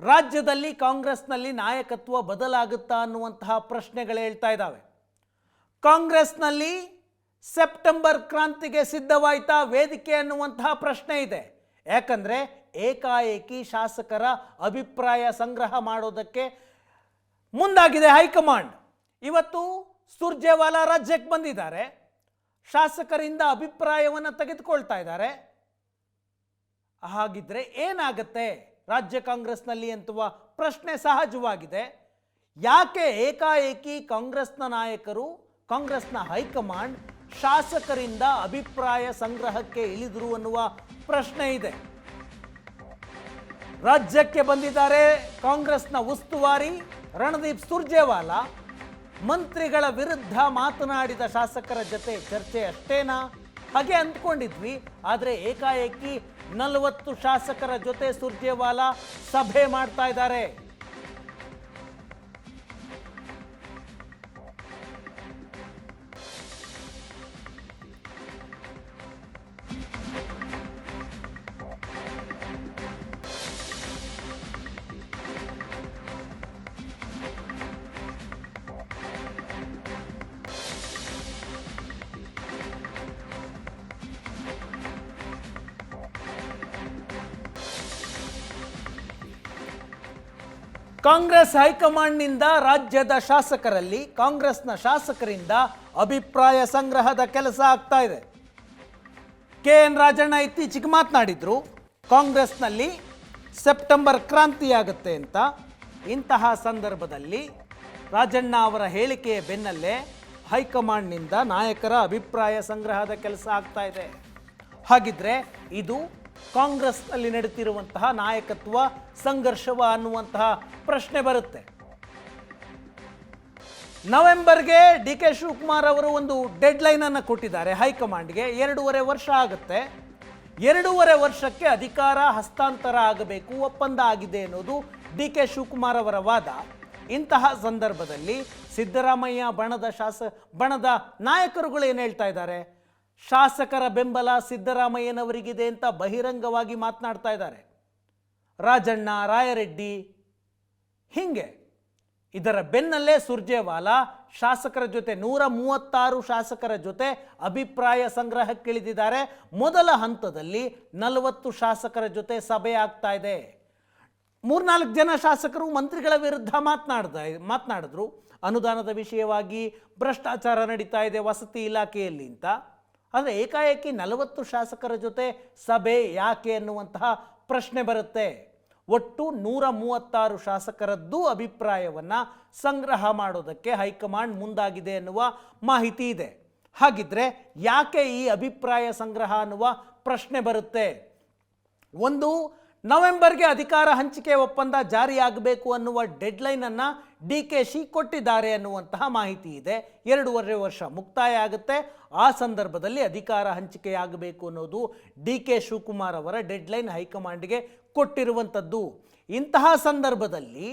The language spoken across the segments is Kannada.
ರಾಜ್ಯದಲ್ಲಿ ಕಾಂಗ್ರೆಸ್ನಲ್ಲಿ ನಾಯಕತ್ವ ಬದಲಾಗುತ್ತಾ ಅನ್ನುವಂತಹ ಪ್ರಶ್ನೆಗಳು ಹೇಳ್ತಾ ಇದ್ದಾವೆ ಕಾಂಗ್ರೆಸ್ನಲ್ಲಿ ಸೆಪ್ಟೆಂಬರ್ ಕ್ರಾಂತಿಗೆ ಸಿದ್ಧವಾಯ್ತಾ ವೇದಿಕೆ ಅನ್ನುವಂತಹ ಪ್ರಶ್ನೆ ಇದೆ. ಯಾಕಂದರೆ ಏಕಾಏಕಿ ಶಾಸಕರ ಅಭಿಪ್ರಾಯ ಸಂಗ್ರಹ ಮಾಡೋದಕ್ಕೆ ಮುಂದಾಗಿದೆ ಹೈಕಮಾಂಡ್. ಇವತ್ತು ಸುರ್ಜೇವಾಲಾ ರಾಜ್ಯಕ್ಕೆ ಬಂದಿದ್ದಾರೆ. ಶಾಸಕರಿಂದ ಅಭಿಪ್ರಾಯವನ್ನು ತೆಗೆದುಕೊಳ್ತಾ ಇದ್ದಾರೆ. ಹಾಗಿದ್ರೆ ಏನಾಗತ್ತೆ? ರಾಜ್ಯ ಕಾಂಗ್ರೆಸ್ನಲ್ಲಿ ಅಂತುವ ಪ್ರಶ್ನೆ ಸಹಜವಾಗಿದೆ. ಯಾಕೆ ಏಕಾಏಕಿ ಕಾಂಗ್ರೆಸ್ನ ನಾಯಕರು, ಕಾಂಗ್ರೆಸ್ನ ಹೈಕಮಾಂಡ್ ಶಾಸಕರಿಂದ ಅಭಿಪ್ರಾಯ ಸಂಗ್ರಹಕ್ಕೆ ಇಳಿದರು ಅನ್ನುವ ಪ್ರಶ್ನೆ ಇದೆ. ರಾಜ್ಯಕ್ಕೆ ಬಂದಿದ್ದಾರೆ ಕಾಂಗ್ರೆಸ್ನ ಉಸ್ತುವಾರಿ ರಣದೀಪ್ ಸುರ್ಜೇವಾಲಾ. ಮಂತ್ರಿಗಳ ವಿರುದ್ಧ ಮಾತನಾಡಿದ ಶಾಸಕರ ಜೊತೆ ಚರ್ಚೆ ಅಷ್ಟೇನಾ? ಹಾಗೆ ಅಂದ್ಕೊಂಡಿದ್ವಿ, ಆದರೆ ಏಕಾಏಕಿ ನಲವತ್ತು ಶಾಸಕರ ಜೊತೆ ಸುರ್ಜೇವಾಲಾ ಸಭೆ ಮಾಡ್ತಾ ಇದ್ದಾರೆ. ಕಾಂಗ್ರೆಸ್ ಹೈಕಮಾಂಡ್ನಿಂದ ರಾಜ್ಯದ ಶಾಸಕರಲ್ಲಿ ಕಾಂಗ್ರೆಸ್ನ ಶಾಸಕರಿಂದ ಅಭಿಪ್ರಾಯ ಸಂಗ್ರಹದ ಕೆಲಸ ಆಗ್ತಾ ಇದೆ. ಕೆ ಎನ್ ರಾಜಣ್ಣ ಇತ್ತೀಚೆಗೆ ಮಾತನಾಡಿದ್ರು, ಕಾಂಗ್ರೆಸ್ನಲ್ಲಿ ಸೆಪ್ಟೆಂಬರ್ ಕ್ರಾಂತಿಯಾಗುತ್ತೆ ಅಂತ. ಇಂತಹ ಸಂದರ್ಭದಲ್ಲಿ ರಾಜಣ್ಣ ಅವರ ಹೇಳಿಕೆಯ ಬೆನ್ನಲ್ಲೇ ಹೈಕಮಾಂಡ್ನಿಂದ ನಾಯಕರ ಅಭಿಪ್ರಾಯ ಸಂಗ್ರಹದ ಕೆಲಸ ಆಗ್ತಾ ಇದೆ. ಹಾಗಿದ್ರೆ ಇದು ಕಾಂಗ್ರೆಸ್ನಲ್ಲಿ ನಡೆಯುತ್ತಿರುವಂತಹ ನಾಯಕತ್ವ, ಸಂಘರ್ಷವ ಅನ್ನುವಂತಹ ಪ್ರಶ್ನೆ ಬರುತ್ತೆ. ನವೆಂಬರ್ಗೆ ಡಿ ಕೆ ಶಿವಕುಮಾರ್ ಅವರು ಒಂದು ಡೆಡ್ ಲೈನ್ ಅನ್ನು ಕೊಟ್ಟಿದ್ದಾರೆ ಹೈಕಮಾಂಡ್ಗೆ. ಎರಡೂವರೆ ವರ್ಷ ಆಗುತ್ತೆ. ಎರಡೂವರೆ ವರ್ಷಕ್ಕೆ ಅಧಿಕಾರ ಹಸ್ತಾಂತರ ಆಗಬೇಕು, ಒಪ್ಪಂದ ಆಗಿದೆ ಅನ್ನೋದು ಡಿ ಕೆ ಶಿವಕುಮಾರ್ ಅವರ ವಾದ. ಇಂತಹ ಸಂದರ್ಭದಲ್ಲಿ ಸಿದ್ದರಾಮಯ್ಯ ಬಣದ ಶಾಸ, ಬಣದ ನಾಯಕರುಗಳು ಏನು ಹೇಳ್ತಾ ಇದ್ದಾರೆ? ಶಾಸಕರ ಬೆಂಬಲ ಸಿದ್ದರಾಮಯ್ಯನವರಿಗಿದೆ ಅಂತ ಬಹಿರಂಗವಾಗಿ ಮಾತನಾಡ್ತಾ ಇದ್ದಾರೆ. ರಾಜಣ್ಣ, ರಾಯರೆಡ್ಡಿ, ಹಿಂಗೆ. ಇದರ ಬೆನ್ನಲ್ಲೇ ಸುರ್ಜೇವಾಲಾ ಶಾಸಕರ ಜೊತೆ ನೂರ ಮೂವತ್ತಾರು ಶಾಸಕರ ಜೊತೆ ಅಭಿಪ್ರಾಯ ಸಂಗ್ರಹಕ್ಕಿಳಿದಿದ್ದಾರೆ ಮೊದಲ ಹಂತದಲ್ಲಿ ನಲವತ್ತು ಶಾಸಕರ ಜೊತೆ ಸಭೆ ಆಗ್ತಾ ಇದೆ. ಮೂರ್ನಾಲ್ಕು ಜನ ಶಾಸಕರು ಮಂತ್ರಿಗಳ ವಿರುದ್ಧ ಮಾತನಾಡ್ದ, ಮಾತನಾಡಿದ್ರು. ಅನುದಾನದ ವಿಷಯವಾಗಿ ಭ್ರಷ್ಟಾಚಾರ ನಡೀತಾ ಇದೆ, ವಸತಿ ಇಲಾಖೆಯಲ್ಲಿ ಅಂತ. ಆದರೆ ಏಕಾಏಕಿ ನಲವತ್ತು ಶಾಸಕರ ಜೊತೆ ಸಭೆ ಯಾಕೆ ಅನ್ನುವಂತಹ ಪ್ರಶ್ನೆ ಬರುತ್ತೆ. ಒಟ್ಟು ನೂರ ಮೂವತ್ತಾರು ಶಾಸಕರದ್ದು ಅಭಿಪ್ರಾಯವನ್ನು ಸಂಗ್ರಹ ಮಾಡೋದಕ್ಕೆ ಹೈಕಮಾಂಡ್ ಮುಂದಾಗಿದೆ ಎನ್ನುವ ಮಾಹಿತಿ ಇದೆ. ಹಾಗಿದ್ರೆ ಯಾಕೆ ಈ ಅಭಿಪ್ರಾಯ ಸಂಗ್ರಹ ಅನ್ನುವ ಪ್ರಶ್ನೆ ಬರುತ್ತೆ. ಒಂದು ನವೆಂಬರ್ಗೆ ಅಧಿಕಾರ ಹಂಚಿಕೆ ಒಪ್ಪಂದ ಜಾರಿಯಾಗಬೇಕು ಅನ್ನುವ ಡೆಡ್ಲೈನನ್ನು ಡಿ ಕೆ ಶಿ ಕೊಟ್ಟಿದ್ದಾರೆ ಅನ್ನುವಂತಹ ಮಾಹಿತಿ ಇದೆ. ಎರಡೂವರೆ ವರ್ಷ ಮುಕ್ತಾಯ ಆಗುತ್ತೆ. ಆ ಸಂದರ್ಭದಲ್ಲಿ ಅಧಿಕಾರ ಹಂಚಿಕೆಯಾಗಬೇಕು ಅನ್ನೋದು ಡಿ ಕೆ ಶಿವಕುಮಾರ್ ಅವರ ಡೆಡ್ಲೈನ್ ಹೈಕಮಾಂಡ್ಗೆ ಕೊಟ್ಟಿರುವಂಥದ್ದು. ಇಂತಹ ಸಂದರ್ಭದಲ್ಲಿ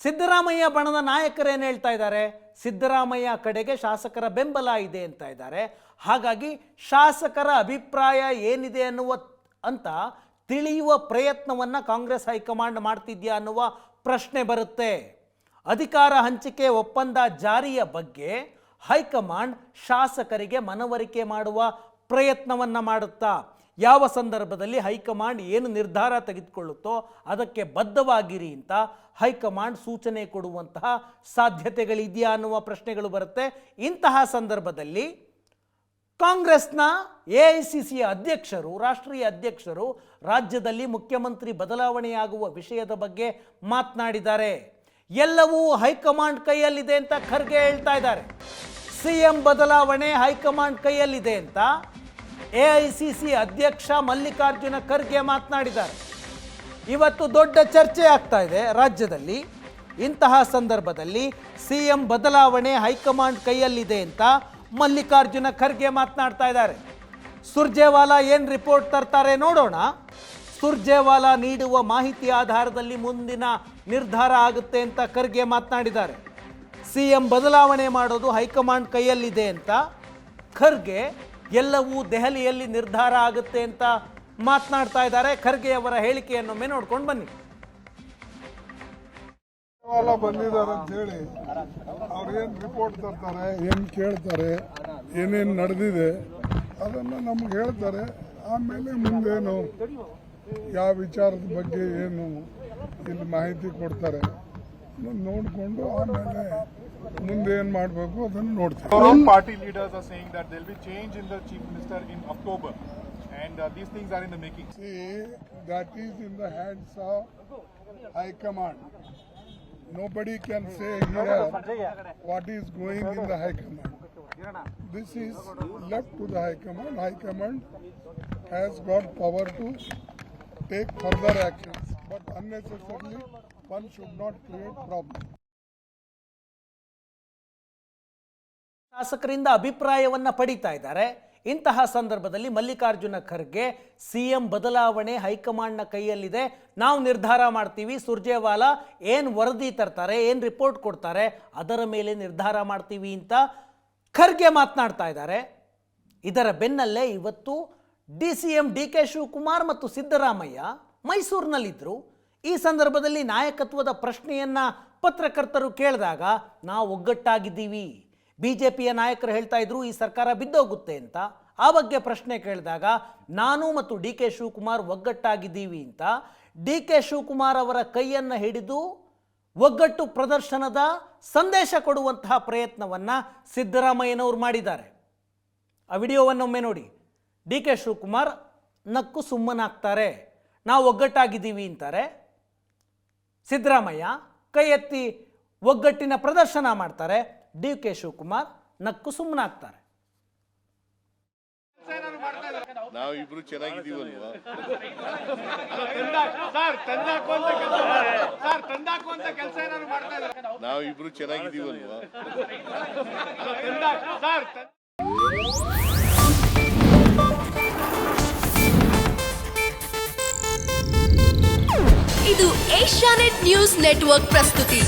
ಸಿದ್ದರಾಮಯ್ಯ ಬಣದ ನಾಯಕರೇನು ಹೇಳ್ತಾ ಇದ್ದಾರೆ? ಸಿದ್ದರಾಮಯ್ಯ ಕಡೆಗೆ ಶಾಸಕರ ಬೆಂಬಲ ಇದೆ ಅಂತ ಇದ್ದಾರೆ. ಹಾಗಾಗಿ ಶಾಸಕರ ಅಭಿಪ್ರಾಯ ಏನಿದೆ ಅನ್ನುವ ಅಂತ ತಿಳಿಯುವ ಪ್ರಯತ್ನವನ್ನು ಕಾಂಗ್ರೆಸ್ ಹೈಕಮಾಂಡ್ ಮಾಡ್ತಿದ್ಯಾ ಅನ್ನುವ ಪ್ರಶ್ನೆ ಬರುತ್ತೆ. ಅಧಿಕಾರ ಹಂಚಿಕೆ ಒಪ್ಪಂದ ಜಾರಿಯ ಬಗ್ಗೆ ಹೈಕಮಾಂಡ್ ಶಾಸಕರಿಗೆ ಮನವರಿಕೆ ಮಾಡುವ ಪ್ರಯತ್ನವನ್ನು ಮಾಡುತ್ತಾ. ಯಾವ ಸಂದರ್ಭದಲ್ಲಿ ಹೈಕಮಾಂಡ್ ಏನು ನಿರ್ಧಾರ ತೆಗೆದುಕೊಳ್ಳುತ್ತೋ ಅದಕ್ಕೆ ಬದ್ಧವಾಗಿರಿ ಅಂತ ಹೈಕಮಾಂಡ್ ಸೂಚನೆ ಕೊಡುವಂತಹ ಸಾಧ್ಯತೆಗಳಿದೆಯಾ ಅನ್ನುವ ಪ್ರಶ್ನೆಗಳು ಬರುತ್ತೆ. ಇಂತಹ ಸಂದರ್ಭದಲ್ಲಿ ಕಾಂಗ್ರೆಸ್ನ ಎ ಐ ಸಿ ಸಿಯ ಅಧ್ಯಕ್ಷರು, ರಾಷ್ಟ್ರೀಯ ಅಧ್ಯಕ್ಷರು ರಾಜ್ಯದಲ್ಲಿ ಮುಖ್ಯಮಂತ್ರಿ ಬದಲಾವಣೆಯಾಗುವ ವಿಷಯದ ಬಗ್ಗೆ ಮಾತನಾಡಿದ್ದಾರೆ. ಎಲ್ಲವೂ ಹೈಕಮಾಂಡ್ ಕೈಯಲ್ಲಿದೆ ಅಂತ ಖರ್ಗೆ ಹೇಳ್ತಾ ಇದ್ದಾರೆ. ಸಿ ಎಂ ಬದಲಾವಣೆ ಹೈಕಮಾಂಡ್ ಕೈಯಲ್ಲಿದೆ ಅಂತ ಎ ಐ ಸಿ ಸಿ ಅಧ್ಯಕ್ಷ ಮಲ್ಲಿಕಾರ್ಜುನ ಖರ್ಗೆ ಮಾತನಾಡಿದ್ದಾರೆ. ಇವತ್ತು ದೊಡ್ಡ ಚರ್ಚೆ ಆಗ್ತಾ ಇದೆ ರಾಜ್ಯದಲ್ಲಿ. ಇಂತಹ ಸಂದರ್ಭದಲ್ಲಿ ಸಿ ಎಂ ಬದಲಾವಣೆ ಹೈಕಮಾಂಡ್ ಕೈಯಲ್ಲಿದೆ ಅಂತ ಮಲ್ಲಿಕಾರ್ಜುನ ಖರ್ಗೆ ಮಾತನಾಡ್ತಾ ಇದ್ದಾರೆ. ಸುರ್ಜೇವಾಲಾ ಏನು ರಿಪೋರ್ಟ್ ತರ್ತಾರೆ ನೋಡೋಣ. ಸುರ್ಜೇವಾಲಾ ನೀಡುವ ಮಾಹಿತಿ ಆಧಾರದಲ್ಲಿ ಮುಂದಿನ ನಿರ್ಧಾರ ಆಗುತ್ತೆ ಅಂತ ಖರ್ಗೆ ಮಾತನಾಡಿದ್ದಾರೆ. ಸಿ ಎಂ ಬದಲಾವಣೆ ಮಾಡೋದು ಹೈಕಮಾಂಡ್ ಕೈಯಲ್ಲಿದೆ ಅಂತ. ಖರ್ಗೆ, ಎಲ್ಲವೂ ದೆಹಲಿಯಲ್ಲಿ ನಿರ್ಧಾರ ಆಗುತ್ತೆ ಅಂತ ಮಾತನಾಡ್ತಾ ಇದ್ದಾರೆ. ಖರ್ಗೆಯವರ ಹೇಳಿಕೆಯನ್ನೊಮ್ಮೆ ನೋಡ್ಕೊಂಡು ಬನ್ನಿ. ಬಂದಿದ್ದಾರೆ ಅಂತ ಅಂತೇಳಿ ಅವ್ರೇನು ರಿಪೋರ್ಟ್ ತರ್ತಾರೆ ಏನು ಕೇಳ್ತಾರೆ ಏನೇನು ನಡೆದಿದೆ ಅದನ್ನು ನಮ್ಗೆ ಹೇಳ್ತಾರೆ. ಆಮೇಲೆ ಮುಂದೇನು ಯಾವ ವಿಚಾರದ ಬಗ್ಗೆ ಏನು ಇಲ್ಲಿ ಮಾಹಿತಿ ಕೊಡ್ತಾರೆ ನೋಡಿಕೊಂಡು ಆಮೇಲೆ ಮುಂದೆ ಏನು ಮಾಡಬೇಕು ಅದನ್ನು ನೋಡ್ತಾರೆ party leaders are saying that they'll be change in the chief minister in October and these things are in the making see that is in the hands of high command Nobody can say here what is going in the High Command. This is left to the High Command. High Command has got power to take further actions, but unnecessarily one should not create problem. ಶಾಸಕರಿಂದ ಅಭಿಪ್ರಾಯವನ್ನು ಪಡಿತಾ ಇದ್ದಾರೆ ಇಂತಹ ಸಂದರ್ಭದಲ್ಲಿ ಮಲ್ಲಿಕಾರ್ಜುನ ಖರ್ಗೆ ಸಿಎಂ ಬದಲಾವಣೆ ಹೈಕಮಾಂಡ್ನ ಕೈಯಲ್ಲಿದೆ. ನಾವು ನಿರ್ಧಾರ ಮಾಡ್ತೀವಿ. ಸುರ್ಜೇವಾಲಾ ಏನು ವರದಿ ತರ್ತಾರೆ, ಏನು ರಿಪೋರ್ಟ್ ಕೊಡ್ತಾರೆ, ಅದರ ಮೇಲೆ ನಿರ್ಧಾರ ಮಾಡ್ತೀವಿ ಅಂತ ಖರ್ಗೆ ಮಾತನಾಡ್ತಾ ಇದ್ದಾರೆ. ಇದರ ಬೆನ್ನಲ್ಲೇ ಇವತ್ತು D C M D K Shivakumar ಮತ್ತು ಸಿದ್ದರಾಮಯ್ಯ ಮೈಸೂರಿನಲ್ಲಿದ್ದರು ಈ ಸಂದರ್ಭದಲ್ಲಿ ನಾಯಕತ್ವದ ಪ್ರಶ್ನೆಯನ್ನು ಪತ್ರಕರ್ತರು ಕೇಳಿದಾಗ ನಾವು ಒಗ್ಗಟ್ಟಾಗಿದ್ದೀವಿ. ಬಿ ಜೆ ಪಿಯ ನಾಯಕರು ಹೇಳ್ತಾ ಇದ್ರು, ಈ ಸರ್ಕಾರ ಬಿದ್ದೋಗುತ್ತೆ ಅಂತ. ಆ ಬಗ್ಗೆ ಪ್ರಶ್ನೆ ಕೇಳಿದಾಗ, ನಾನು ಮತ್ತು ಡಿ ಕೆ ಶಿವಕುಮಾರ್ ಒಗ್ಗಟ್ಟಾಗಿದ್ದೀವಿ ಅಂತ. ಡಿ ಕೆ ಶಿವಕುಮಾರ್ ಅವರ ಕೈಯನ್ನು ಹಿಡಿದು ಒಗ್ಗಟ್ಟು ಪ್ರದರ್ಶನದ ಸಂದೇಶ ಕೊಡುವಂತಹ ಪ್ರಯತ್ನವನ್ನು ಸಿದ್ದರಾಮಯ್ಯನವರು ಮಾಡಿದ್ದಾರೆ. ಆ ವಿಡಿಯೋವನ್ನೊಮ್ಮೆ ನೋಡಿ. ಡಿ ಕೆ ಶಿವಕುಮಾರ್ ನಕ್ಕು ಸುಮ್ಮನಾಗ್ತಾರೆ. ನಾವು ಒಗ್ಗಟ್ಟಾಗಿದ್ದೀವಿ ಅಂತಾರೆ. ಸಿದ್ದರಾಮಯ್ಯ ಕೈ ಎತ್ತಿ ಒಗ್ಗಟ್ಟಿನ ಪ್ರದರ್ಶನ ಮಾಡ್ತಾರೆ. ಡಿ ಕೆ ಶಿವಕುಮಾರ್ ನಕ್ಕು ಸುಮ್ಮನಾಗ್ತಾರೆ. ನಾವಿಬ್ರು ಚೆನ್ನಾಗಿದ್ದೀವಲ್ವಾ? ನಾವಿಬ್ರು ಚೆನ್ನಾಗಿದ್ದೀವಲ್ವಾ? ಇದು ಏಷ್ಯಾನೆಟ್ ನ್ಯೂಸ್ ನೆಟ್ವರ್ಕ್ ಪ್ರಸ್ತುತಿ.